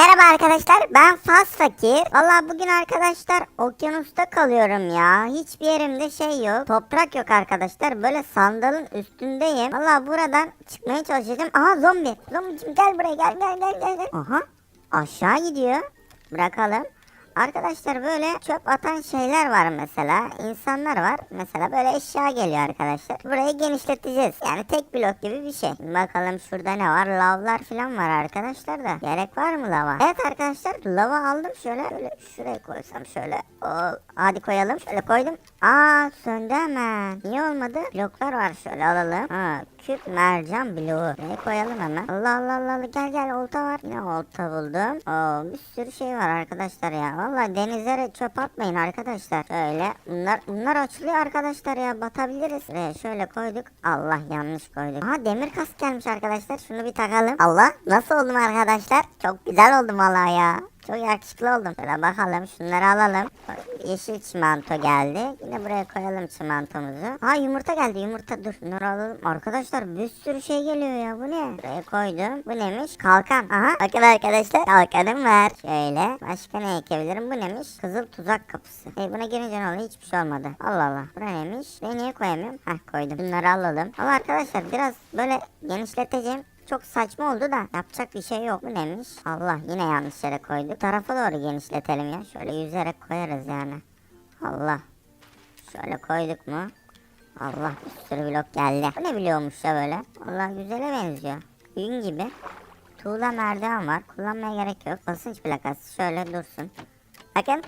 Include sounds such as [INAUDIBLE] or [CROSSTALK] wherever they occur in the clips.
Merhaba arkadaşlar ben Fas Fakir. Valla bugün arkadaşlar okyanusta kalıyorum ya. Hiçbir yerimde şey yok. Toprak yok arkadaşlar. Böyle sandalın üstündeyim. Valla buradan çıkmaya çalışacağım. Aha zombi. Zombicim gel buraya gel gel gel gel. Aha aşağı gidiyor. Bırakalım. Arkadaşlar böyle çöp atan şeyler var mesela. İnsanlar var. Mesela böyle eşya geliyor arkadaşlar. Burayı genişleteceğiz. Yani tek blok gibi bir şey. Bakalım şurada ne var? Lavlar falan var arkadaşlar da. Gerek var mı lava? Evet arkadaşlar lava aldım şöyle. Şöyle şuraya koysam şöyle. Oo, hadi koyalım. Şöyle koydum. Aa söndü hemen. Niye olmadı? Bloklar var şöyle alalım. Ha küp mercan bloğu. Buraya koyalım hemen. Allah Allah Allah gel gel olta var. Yine olta buldum. Oo bir sürü şey var arkadaşlar ya. Vallahi denizlere çöp atmayın arkadaşlar. Şöyle bunlar bunlar açılıyor arkadaşlar ya batabiliriz. Ve şöyle koyduk. Allah yanlış koyduk. Aha demir kask gelmiş arkadaşlar. Şunu bir takalım. Allah nasıl oldum arkadaşlar? Çok güzel oldum vallahi ya. Çok yakışıklı oldum. Şöyle bakalım şunları alalım. Yeşil çimento geldi. Yine buraya koyalım çimentomuzu. Ha yumurta geldi yumurta dur. Bunları alalım. Arkadaşlar bir sürü şey geliyor ya bu ne? Buraya koydum. Bu neymiş? Kalkan. Aha bakın arkadaşlar kalkanım var. Şöyle. Başka ne ekebilirim? Bu neymiş? Kızıl tuzak kapısı. Hey buna girince ne oluyor? Hiçbir şey olmadı. Allah Allah. Bu neymiş? Ben niye koyamıyorum? Heh koydum. Bunları alalım. Ama arkadaşlar biraz böyle genişleteceğim. Çok saçma oldu da yapacak bir şey yok. Bu neymiş? Allah yine yanlış yere koyduk. Bu tarafa doğru genişletelim ya. Şöyle yüzerek koyarız yani. Allah. Şöyle koyduk mu? Allah bir sürü blok geldi. Bu ne biliyormuş ya böyle? Allah güzele benziyor. Gün gibi. Tuğla merdiven var. Kullanmaya gerek yok. Basınç plakası şöyle dursun. Bakın.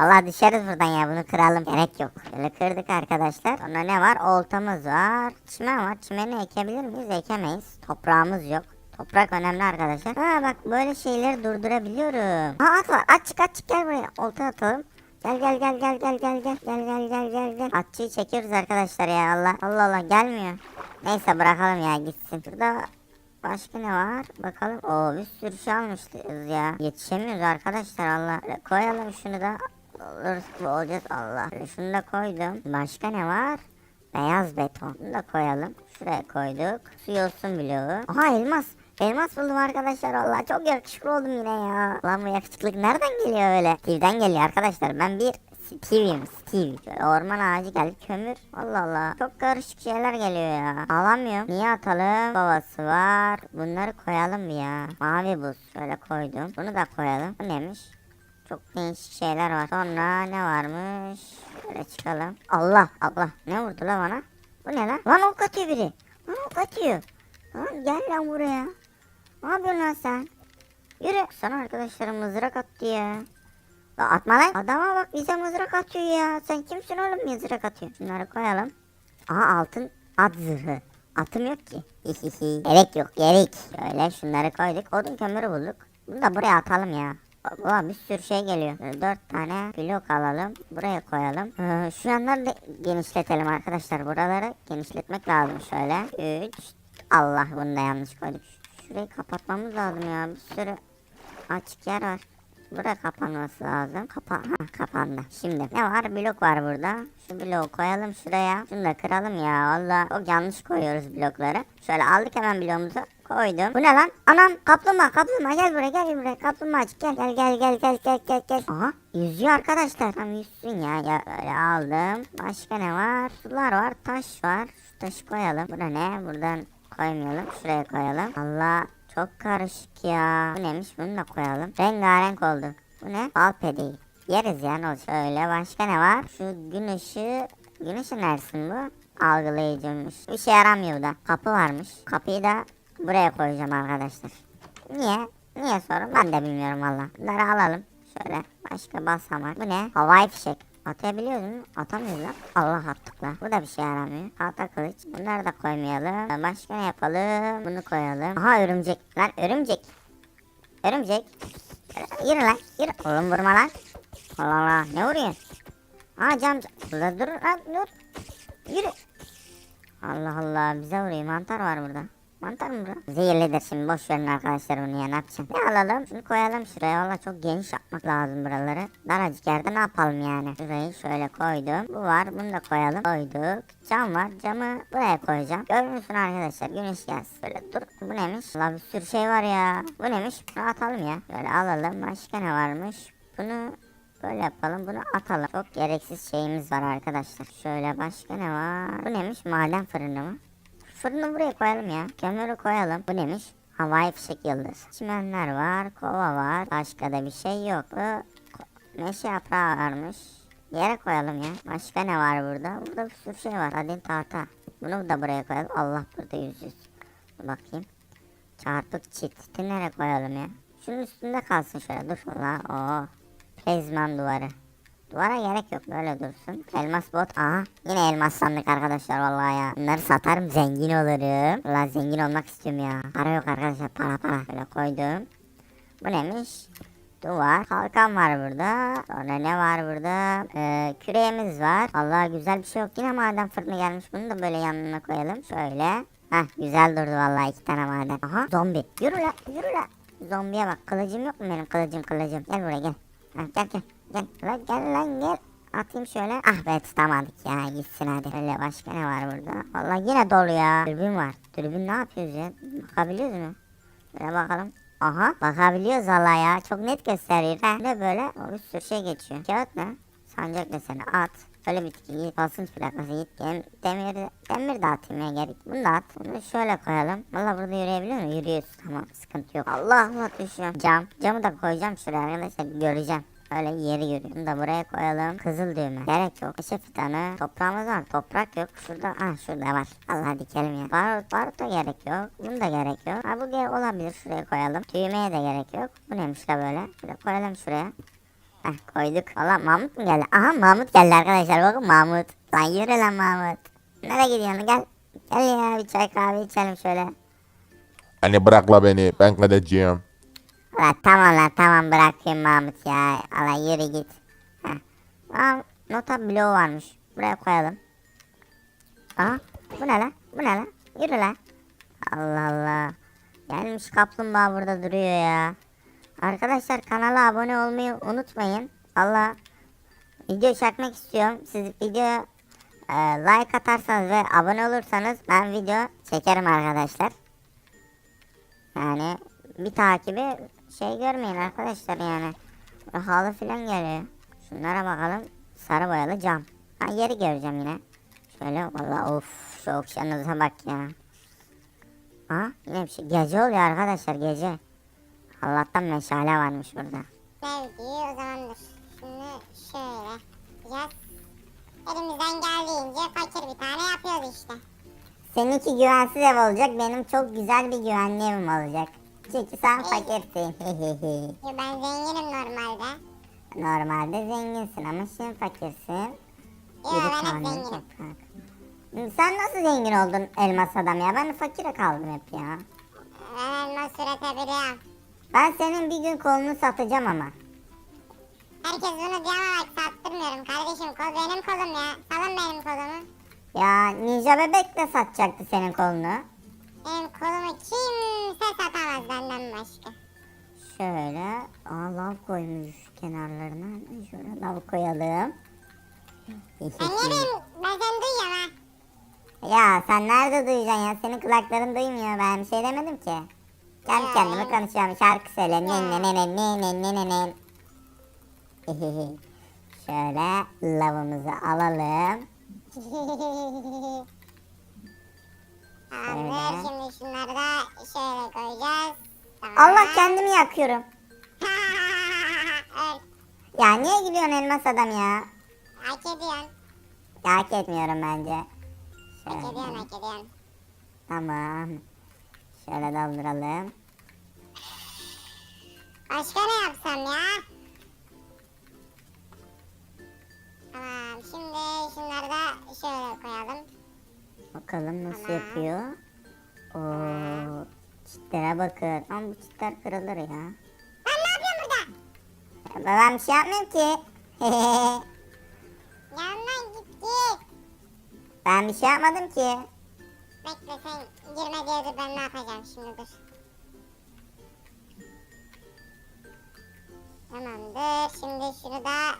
Allah düşeriz buradan ya bunu kıralım. Gerek yok. Böyle kırdık arkadaşlar. Sonra ne var? Oltamız var. Çimen var. Çimeni ekebilir miyiz? Ekemeyiz. Toprağımız yok. Toprak önemli arkadaşlar. Ha bak böyle şeyleri durdurabiliyorum. Ha at var. At çık at çık gel buraya. Olta atalım. Gel gel gel gel gel gel gel gel gel gel gel gel. Atçıyı çekiyoruz arkadaşlar ya Allah. Allah Allah gelmiyor. Neyse bırakalım ya gitsin. Şurada Başka ne var? Bakalım. Oo bir sürü şey almışız ya. Yetişemiyoruz arkadaşlar Allah. Böyle koyalım şunu da. Oluruz olacağız Allah. Böyle Şunu da koydum. Başka ne var? Beyaz beton. Bunu da koyalım. Şuraya koyduk. Su yosun bloğu. Aha elmas. Elmas buldum arkadaşlar Allah çok yakışıklı oldum yine ya. Lan bu yakışıklık nereden geliyor öyle? Steve'den geliyor arkadaşlar. Ben bir Steve. Şöyle orman ağacı geldi kömür. Allah Allah. Çok karışık şeyler geliyor ya. Alamıyorum. Niye atalım? Kovası var. Bunları koyalım ya. Mavi buz. Şöyle koydum. Bunu da koyalım. Bu neymiş? Çok değişik şeyler var. Sonra ne varmış? Şöyle çıkalım. Allah Allah. Ne vurdu la bana? Bu ne lan? Lan ok atıyor biri. Lan ok atıyor. Lan gel lan buraya. Ne yapıyorsun lan sen? Yürü. Sana arkadaşlarım mızrak attı ya. Atma lan. Adama bak bize mızrak atıyor ya. Sen kimsin oğlum mızrak atıyor. Şunları koyalım. Aha altın at zırhı. Atım yok ki. gerek yok gerek. Şöyle şunları koyduk. Odun kömürü bulduk. Bunu da buraya atalım ya. Ulan bir sürü şey geliyor. Dört tane blok alalım. Buraya koyalım. Ee, şu yanları da genişletelim arkadaşlar. Buraları genişletmek lazım şöyle. Üç. Allah bunu da yanlış koyduk. Şurayı kapatmamız lazım ya. Bir sürü açık yer var. Bura kapanması lazım. Kapa ha, kapandı. Şimdi ne var? Blok var burada. Şu bloğu koyalım şuraya. Şunu da kıralım ya. Valla çok yanlış koyuyoruz blokları. Şöyle aldık hemen bloğumuzu. Koydum. Bu ne lan? Anam kaplumbağa kaplumbağa gel buraya gel buraya kaplumbağa gel gel gel gel gel gel gel gel. Aha yüzüyor arkadaşlar. Tam yüzsün ya. ya öyle aldım. Başka ne var? Sular var. Taş var. Şu taşı koyalım. Bura ne? Buradan koymayalım. Şuraya koyalım. Allah çok karışık ya. Bu neymiş? Bunu da koyalım. Rengarenk oldu. Bu ne? Bal pedeği. Yeriz ya ne olacak? Şöyle başka ne var? Şu gün ışığı. Gün ışığı neresin bu? Algılayıcıymış. Bir şey yaramıyor da. Kapı varmış. Kapıyı da buraya koyacağım arkadaşlar. Niye? Niye sorun? Ben de bilmiyorum valla. Bunları alalım. Şöyle başka basamak. Bu ne? Havai fişek. Atabiliyoruz mu? Atamıyoruz lan. Allah attık lan. Bu da bir şey yaramıyor. Tahta kılıç. Bunları da koymayalım. Başka ne yapalım? Bunu koyalım. Aha örümcek. Lan örümcek. Örümcek. Yürü lan. Yürü. Oğlum vurma lan. Allah Allah. Ne vuruyorsun? Aa cam. Dur lan dur. Yürü. Allah Allah. Bize vuruyor. Mantar var burada. Mantar mı bu? Zehirlidir şimdi boş verin arkadaşlar bunu ya ne yapacağım. Ne alalım? Şunu koyalım şuraya. Valla çok geniş yapmak lazım buraları. Daracık yerde ne yapalım yani. Şurayı şöyle koydum. Bu var bunu da koyalım. Koyduk. Cam var. Camı buraya koyacağım. Musun arkadaşlar? Güneş gelsin. Böyle dur. Bu neymiş? Valla bir sürü şey var ya. Bu neymiş? Bunu atalım ya. Böyle alalım. Başka ne varmış? Bunu Böyle yapalım bunu atalım. Çok gereksiz şeyimiz var arkadaşlar. Şöyle başka ne var? Bu neymiş? Maden fırını mı? Fırını buraya koyalım ya. Kömürü koyalım. Bu neymiş? Havai fişek yıldız. Çimenler var. Kova var. Başka da bir şey yok. Bu meşe yaprağı varmış. Yere koyalım ya. Başka ne var burada? Burada bir sürü şey var. Hadi tahta. Bunu da buraya koyalım. Allah burada yüz yüz. Bakayım. Çarpık çit. Nereye koyalım ya? Şunun üstünde kalsın şöyle. Dur la. Oo. Pezman duvarı. Duvara gerek yok böyle dursun. Elmas bot. Aha yine elmas sandık arkadaşlar vallahi ya. Bunları satarım zengin olurum. Valla zengin olmak istiyorum ya. Para yok arkadaşlar para para. Böyle koydum. Bu neymiş? Duvar. Kalkan var burada. Sonra ne var burada? Ee, küreğimiz var. Allah güzel bir şey yok. Yine maden fırını gelmiş. Bunu da böyle yanına koyalım. Şöyle. Hah güzel durdu vallahi iki tane maden. Aha zombi. Yürü la yürü la. Zombiye bak. Kılıcım yok mu benim kılıcım kılıcım. Gel buraya gel. Ha, gel gel. Gel gel lan gel. Atayım şöyle. Ah be tutamadık ya gitsin hadi. Öyle başka ne var burada? Vallahi yine dolu ya. Dürbün var. Dürbün ne yapıyoruz ya? Bakabiliyoruz mu? Böyle bakalım. Aha bakabiliyoruz valla ya. Çok net gösteriyor. Ha. Ne böyle? O bir sürü şey geçiyor. Kağıt ne? Sancak deseni at. Öyle bitki git. Basınç plakası git. Dem, demir, demir de atayım ya gerek. Bunu da at. Bunu şöyle koyalım. Valla burada yürüyebiliyor mu? Yürüyoruz. Tamam sıkıntı yok. Allah Allah düşüyorum. Cam. Camı da koyacağım şuraya arkadaşlar. Göreceğim. Öyle yeri yürüyor. Bunu da buraya koyalım. Kızıl düğme. Gerek yok. Eşe fidanı. Toprağımız var. Toprak yok. Şurada. Ah şurada var. Allah dikelim ya. Barut, barut da gerek yok. Bunu da gerek yok. Ha bu ge- olabilir. Şuraya koyalım. Düğmeye de gerek yok. Bu neymiş la böyle? Şöyle koyalım şuraya. Heh koyduk. Valla Mahmut mu geldi? Aha Mahmut geldi arkadaşlar. Bakın Mahmut. Lan yürü lan Mahmut. Nereye gidiyorsun? Gel. Gel ya bir çay kahve içelim şöyle. Anne bırakla beni ben gideceğim. La tamam lan tamam bırakayım Mahmut ya. Allah yürü git. Heh. Aa, nota bloğu varmış. Buraya koyalım. Aha bu ne lan? Bu ne lan? Yürü lan. Allah Allah. Gelmiş kaplumbağa burada duruyor ya. Arkadaşlar kanala abone olmayı unutmayın. Allah video çekmek istiyorum. Siz video e, like atarsanız ve abone olursanız ben video çekerim arkadaşlar. Yani bir takibi şey görmeyin arkadaşlar yani. Böyle halı falan geliyor. Şunlara bakalım. Sarı boyalı cam. Ben yeri göreceğim yine. Şöyle valla of şu okyanusa bak ya. Ha yine bir şey. Gece oluyor arkadaşlar gece. Allah'tan meşale varmış burada. Sevgi o zamandır. Şimdi şöyle yapacağız. Elimizden geldiğince fakir bir tane yapıyoruz işte. Seninki güvensiz ev olacak. Benim çok güzel bir güvenli evim olacak. Çünkü sen fakirsin. [LAUGHS] Yo, ben zenginim normalde. Normalde zenginsin ama şimdi fakirsin. Yo Yedi ben hep tane zenginim. toprak. Sen nasıl zengin oldun elmas adam ya? Ben fakire kaldım hep ya. Ben elmas üretebiliyorum. Ben senin bir gün kolunu satacağım ama. Herkes bunu diyor ama bak sattırmıyorum kardeşim. Kol benim kolum ya. Salın benim kolumu. Ya Ninja Bebek de satacaktı senin kolunu. Benim kolumu kimse satamaz benden başka. Şöyle aa lav koymuş kenarlarına. Şöyle lav koyalım. Ne diyeyim? Ben seni duyuyorum ha. ya sen nerede duyacaksın ya? Senin kulakların duymuyor. Ben bir şey demedim ki. Kendi kendime konuşuyorum. Şarkı söyle. Ne Ya. ne ne ne ne ne ne ne. [LAUGHS] Şöyle lavımızı alalım. [LAUGHS] Tamamdır. Şimdi şunları da şöyle koyacağız. Tamam. Allah kendimi yakıyorum. Öl. [LAUGHS] Ya niye gülüyorsun elmas adam ya? Hak ediyorsun. Ya, hak etmiyorum bence. Hak ediyorsun Şöyle. hak ediyorsun. Tamam. Şöyle dolduralım. Başka ne yapsam ya? Tamam şimdi şunları da şöyle koyalım. Bakalım nasıl yapıyor. Oo, çitlere bakın. Ama bu çitler kırılır ya. Ben ne yapıyorum burada? Ya Ben bir şey yapmıyorum ki. [LAUGHS] Yanından git git. ben bir şey yapmadım ki. Bekle sen girme diye dur ben ne yapacağım şimdi dur. Tamamdır. Şimdi şunu da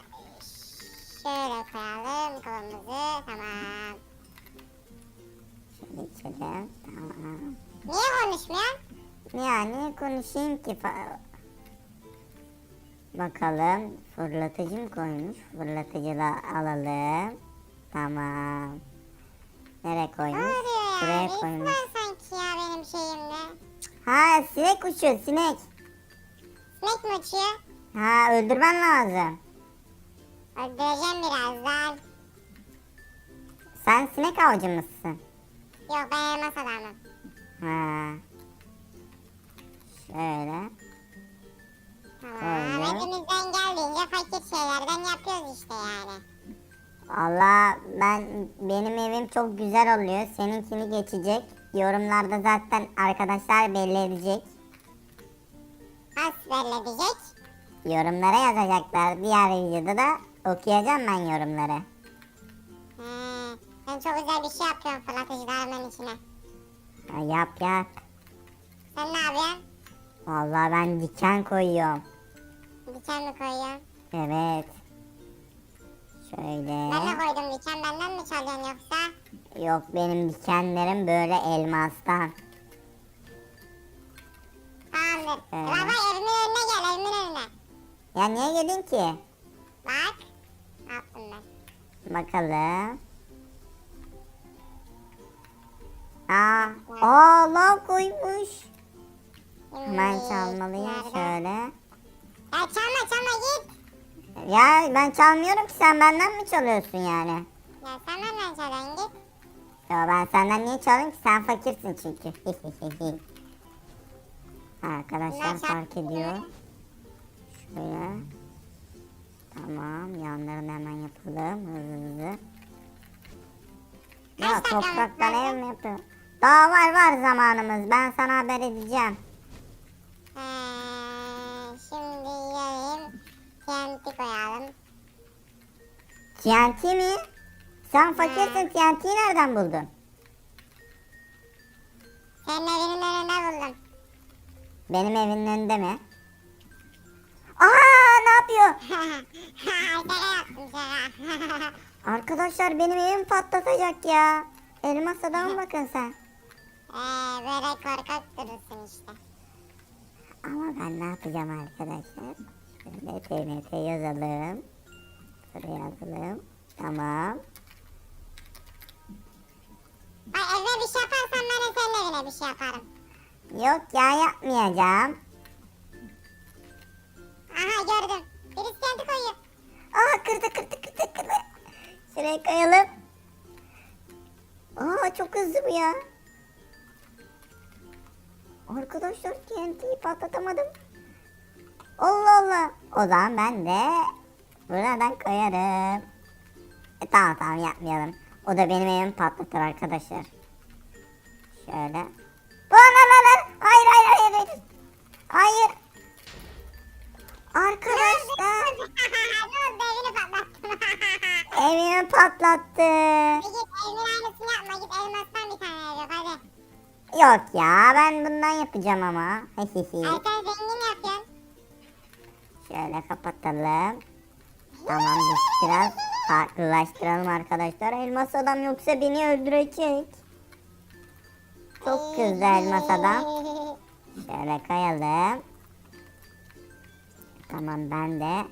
Şöyle. Tamam. Niye konuşmuyor? Yani konuşayım ki Bakalım fırlatıcı mı koymuş? Fırlatıcı da alalım. Tamam. Nereye Ne koymuş? ya? Buraya Birisi koymuş. var sanki ya benim şeyimde. Ha sinek uçuyor sinek. Sinek mi uçuyor? Ha öldürmen lazım. Öldüreceğim birazdan. Sen sinek avcı mısın? Yok ben elmas adamım. Ha. Şöyle. Tamam. Öyle. Elimizden geldiğince fakir şeylerden yapıyoruz işte yani. Allah ben benim evim çok güzel oluyor. Seninkini geçecek. Yorumlarda zaten arkadaşlar belli edecek. Nasıl belli edecek? Yorumlara yazacaklar. Diğer videoda da okuyacağım ben yorumları. Sen çok güzel bir şey yapıyorsun fırlatıcı darmanın içine. Ha, yap yap. Sen ne yapıyorsun? Vallahi ben diken koyuyorum. Diken mi koyuyorsun? Evet. Şöyle. Ben de koydum diken benden mi çalıyorsun yoksa? Yok benim dikenlerim böyle elmastan. Tamamdır. Ee? Baba evimin önüne gel evimin önüne. Ya niye gelin ki? Bak. Ne yaptım ben? Bakalım. Aa, aa lav koymuş. Hemen çalmalıyım şöyle. Ya çalma çalma git. Ya ben çalmıyorum ki sen benden mi çalıyorsun yani? Ya sen benden çalıyorsun git. Ya ben senden niye çalayım ki sen fakirsin çünkü. [LAUGHS] Arkadaşlar fark ediyor. Şöyle. Tamam yanlarını hemen yapalım hızlı hızlı. Ya topraktan ev mi yapıyor? Daha var var zamanımız ben sana haber edeceğim. Ee, şimdi gidelim. TNT koyalım. TNT mi? Sen fakirsin TNT'yi nereden buldun? Senin evinin önünde buldum. Benim evimin önünde mi? Aa ne yapıyor? [LAUGHS] [LAUGHS] Arkadaşlar benim evim patlatacak ya. Elmas adama [LAUGHS] bakın sen. Ee, böyle korkak durursun işte. Ama ben ne yapacağım arkadaşlar? Şöyle TNT yazalım. Buraya yazalım. Tamam. Bak evine bir şey yaparsan ben de senin evine bir şey yaparım. Yok ya yapmayacağım. Aha gördüm. Birisi TNT koyuyor. Aa kırdı kırdı kırdı kırdı. Şuraya koyalım. Aa çok hızlı bu ya. Arkadaşlar TNT'yi patlatamadım. Allah Allah. O zaman ben de buradan koyarım. E, tamam tamam yapmayalım. O da benim evimi patlatır arkadaşlar. Şöyle. Lan lan lan. Hayır hayır hayır hayır. Hayır. Arkadaşlar. [LAUGHS] Evimi patlattı. git evin aynısını yapma git elmastan bir tane yap hadi. Yok ya ben bundan yapacağım ama. Sen zengin yapıyorsun. Şöyle kapatalım. Tamam biraz farklılaştıralım arkadaşlar. Elmas adam yoksa beni öldürecek. Çok güzel elmas adam. Şöyle kayalım. Tamam ben de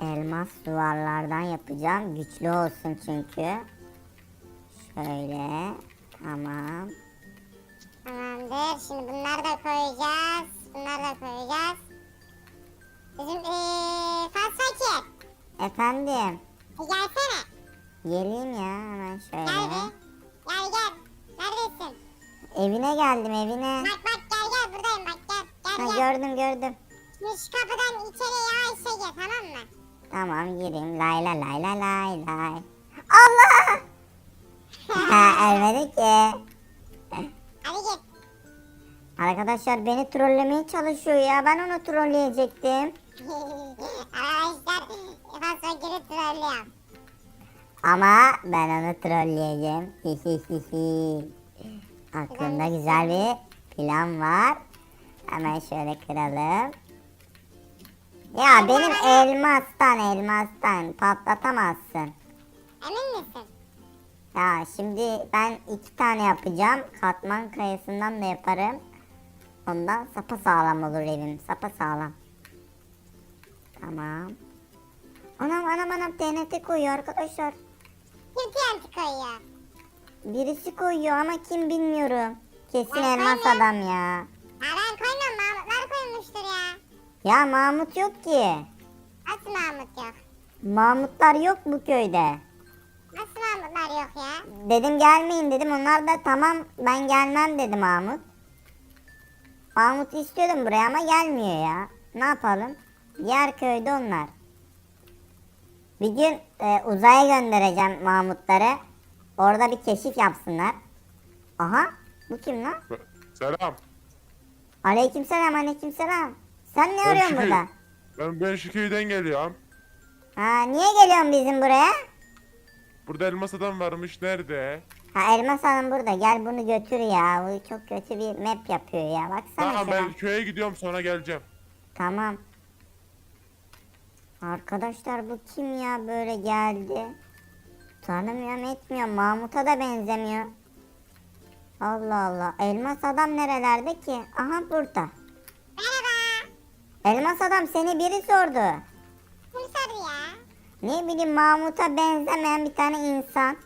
elmas duvarlardan yapacağım. Güçlü olsun çünkü. Şöyle. Tamam. Tamamdır. Şimdi bunları da koyacağız. Bunları da koyacağız. Bizim eee Fasfakir. Efendim. E, gelsene. Geleyim ya hemen Gel şöyle. be. Gel gel. Neredesin? Evine geldim evine. Bak bak gel gel buradayım bak gel. Gel Ha, gel. gördüm gördüm. Şimdi şu kapıdan içeriye yavaşça gir tamam mı? Tamam gireyim. Lay lay lay lay lay lay. Allah! [LAUGHS] ha ölmedi ki. Hadi git. Arkadaşlar beni trollemeye çalışıyor ya. Ben onu trolleyecektim. [LAUGHS] Arkadaşlar Fasfakir'i trollüyorum. Ama ben onu trolleyeceğim. [LAUGHS] Aklımda güzel bir plan var. Hemen şöyle kıralım. Ya benim elmastan elmastan patlatamazsın. Emin misin? Ya şimdi ben iki tane yapacağım. Katman kayasından da yaparım. Ondan sapa sağlam olur evim. Sapa sağlam. Tamam. Anam anam anam TNT koyuyor arkadaşlar. Kim TNT koyuyor? Birisi koyuyor ama kim bilmiyorum. Kesin elmas adam ya. Ya ben koymuyorum Mahmutlar koymuştur ya. Ya Mahmut yok ki. Nasıl Mahmut yok? Mahmutlar yok bu köyde. Nasıl Mahmutlar yok ya? Dedim gelmeyin dedim. Onlar da tamam ben gelmem dedi Mahmut. Mahmut istiyordum buraya ama gelmiyor ya. Ne yapalım? Diğer köyde onlar. Bir gün e, uzaya göndereceğim Mahmutları. Orada bir keşif yapsınlar. Aha bu kim lan? Selam. Aleykümselam aleykümselam. Sen ne Ben arıyorsun köy- burada? Ben, ben şu köyden geliyorum. Ha niye geliyorsun bizim buraya? Burada elmas adam varmış. Nerede? Ha Elmas Hanım burada gel bunu götür ya. Bu çok kötü bir map yapıyor ya. Baksana Tamam şuna. ben köye gidiyorum sonra geleceğim. Tamam. Arkadaşlar bu kim ya böyle geldi? Tanımıyorum etmiyorum. Mahmut'a da benzemiyor. Allah Allah. Elmas adam nerelerde ki? Aha burada. Merhaba. Elmas adam seni biri sordu. Kim sordu ya? Ne bileyim Mahmut'a benzemeyen bir tane insan.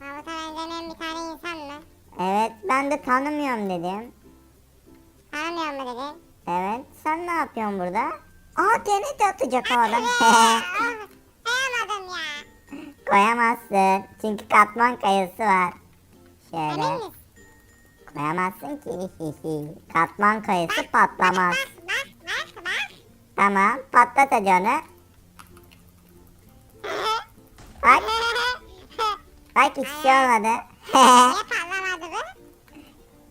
Mahmut'a benzemeyen bir tane insan mı? Evet ben de tanımıyorum dedim. Tanımıyor mu dedin? Evet sen ne yapıyorsun burada? Aa TNT atacak o adam. Sayamadım [LAUGHS] ya. Koyamazsın. Çünkü katman kayası var. Şöyle. Emin misin? Koyamazsın ki. [LAUGHS] katman kayası patlamaz. Bak bak bak bak. Tamam patlat hadi onu. Bak bak hiç şey olmadı. Niye patlamadı bu?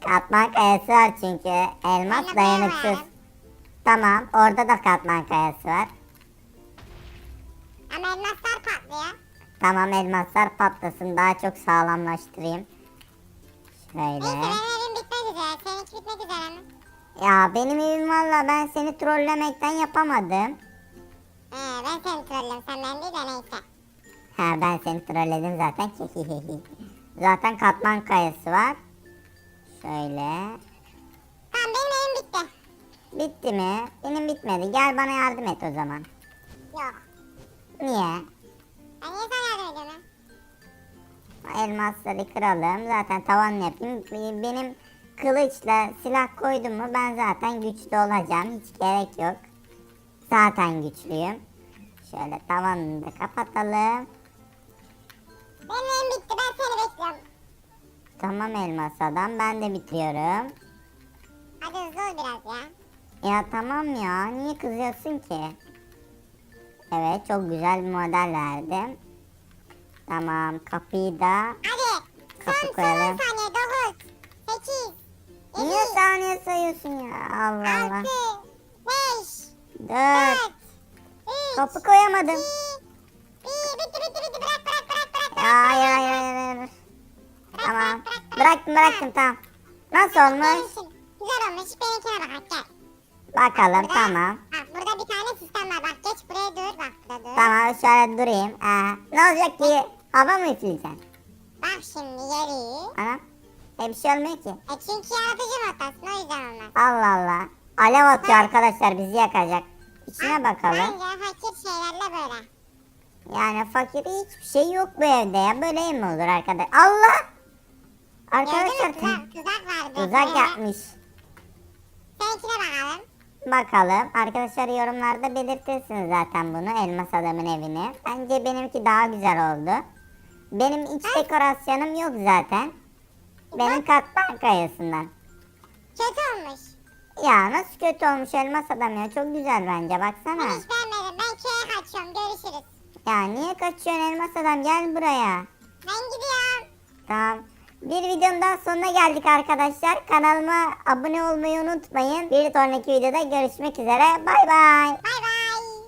katman kayası var çünkü. Elmas dayanıksız. Tamam orada da katman kayası var. Ama elmaslar patlıyor. Tamam elmaslar patlasın daha çok sağlamlaştırayım. Neyse Şöyle. benim evim bitmek üzere. Seninki bitmek üzere mi? Ya benim evim valla ben seni trollemekten yapamadım. Ee, ben seni trollüm. Sen ben değil de neyse. Ha ben seni trolledim zaten. [LAUGHS] zaten katman kayası var. Şöyle. Tamam benim evim bitti. Bitti mi? Benim bitmedi. Gel bana yardım et o zaman. Yok. Niye? Ben niye sana yardım ediyorum? Elmasları kıralım. Zaten tavan yapayım. Be- Benim kılıçla silah koydum mu ben zaten güçlü olacağım. Hiç gerek yok. Zaten güçlüyüm. Şöyle tavanını da kapatalım. Benim bitti. Ben seni bekliyorum. Tamam elmas adam ben de bitiriyorum. Hadi hızlı ol biraz ya. Ya tamam ya niye kızıyorsun ki? Evet çok güzel bir model verdim. Tamam kapıyı da Hadi. Kapı Son son koyalım. 10 saniye. 9. 8. niye saniye sayıyorsun ya Allah Allah. 6. 5. Dört 4. 3. kapı koyamadım. 2. bıraktım bıraktım tamam. Nasıl olmuş? Güzel olmuş. Benimkine bak. Gel. Bakalım Burada- tamam. Bak burada bir tane sistem var. Bak geç buraya dur. Bak burada dur. Tamam şöyle durayım. Ee, ne olacak ki? Hava mı üfleyeceksin? Bak şimdi yeri. Ana. E bir şey olmuyor ki. E çünkü yaratıcı moddasın o yüzden olmaz. Allah Allah. Alev atıyor arkadaşlar bizi yakacak. İçine bakalım. Bence fakir şeylerle böyle. Yani fakir hiçbir şey yok bu evde ya. Böyle mi olur arkadaş? Allah! Arkadaşlar Gördün mü? Tuzak, tuzak vardı. tuzak yapmış. Seninkine bakalım. Bakalım. Arkadaşlar yorumlarda belirtirsiniz zaten bunu. Elmas adamın evini. Bence benimki daha güzel oldu. Benim iç dekorasyonum yok zaten. Benim katman kayasından. Kötü olmuş. Ya nasıl kötü olmuş elmas adam ya. Çok güzel bence Ben baksana. hiç beğenmedim. Ben köye kaçıyorum. Görüşürüz. Ya niye kaçıyorsun elmas adam gel buraya. Ben gidiyorum. Tamam. Bir videonun daha sonuna geldik arkadaşlar. Kanalıma abone olmayı unutmayın. Bir sonraki videoda görüşmek üzere. Bay bay. Bay